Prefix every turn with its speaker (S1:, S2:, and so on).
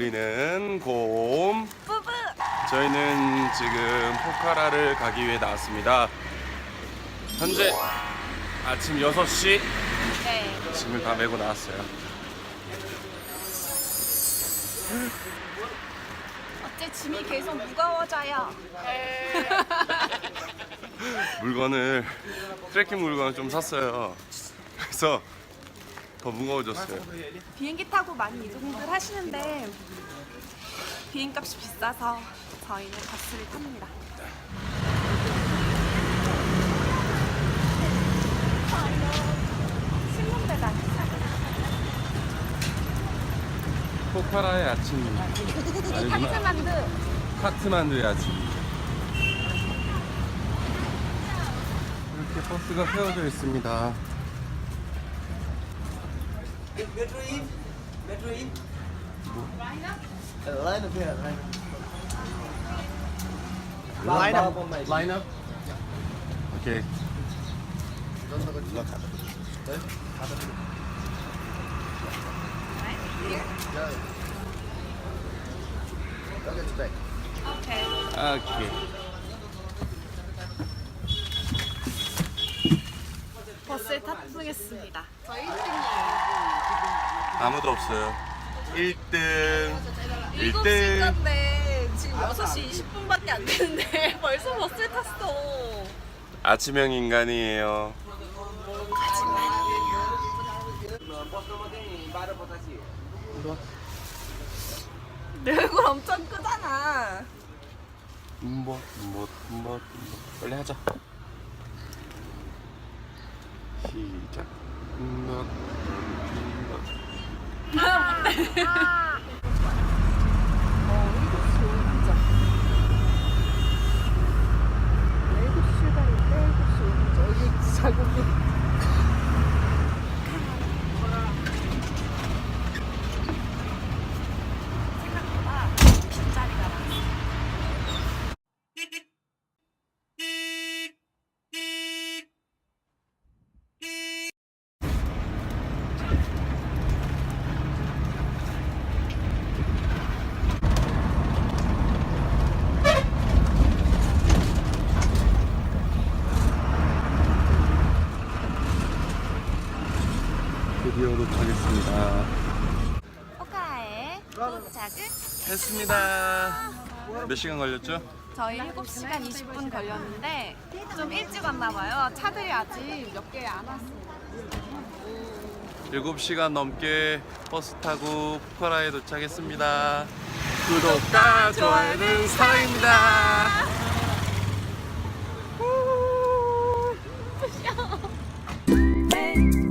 S1: 우리는 곰.
S2: 뿌뿌.
S1: 저희는 지금 포카라를 가기 위해 나왔습니다. 현재 아침 6시
S2: 네.
S1: 짐을 다 메고 나왔어요.
S2: 어째 짐이 계속 무거워져요.
S1: 물건을 트레킹 물건을 좀 샀어요. 그래서 더 무거워졌어요.
S2: 비행기 타고 많이 이동들 하시는데 비행값이 비싸서 저희는 버스를 탑니다. 신문.
S1: 포카라의 아침 아니구나.
S2: 카트만두.
S1: 카트만두의 아침. 이렇게 버스가 세워져 있습니다.
S3: Uh, line up. Line up. on my
S1: Line up. 오케이.
S2: 오케이.
S1: 오케이.
S2: 버스에 탑승했습니다. 저희 1등이에요.
S1: 아무도 없어요. 1등. 1등.
S2: 7시간인데 지금 6시 20분밖에 안 됐는데 벌써 버스에 탔어.
S1: 아침형 인간이에요.
S2: 내 얼굴 엄청 크잖아.
S1: 뭐, 뭐, 뭐, 뭐. 빨리 하자. 시작. 뭐, 뭐.
S2: ah.
S1: 드디어 도착했습니다.
S2: 포카에 도착을
S1: 했습니다. 몇 시간 걸렸죠?
S2: 저희 7시간 20분 걸렸는데 좀 일찍 왔나 봐요. 차들이 아직 몇 개 안 왔어요.
S1: 7시간 넘게 버스 타고 푸카라에 도착했습니다. 구독과 좋아요는 사랑입니다.
S2: 네.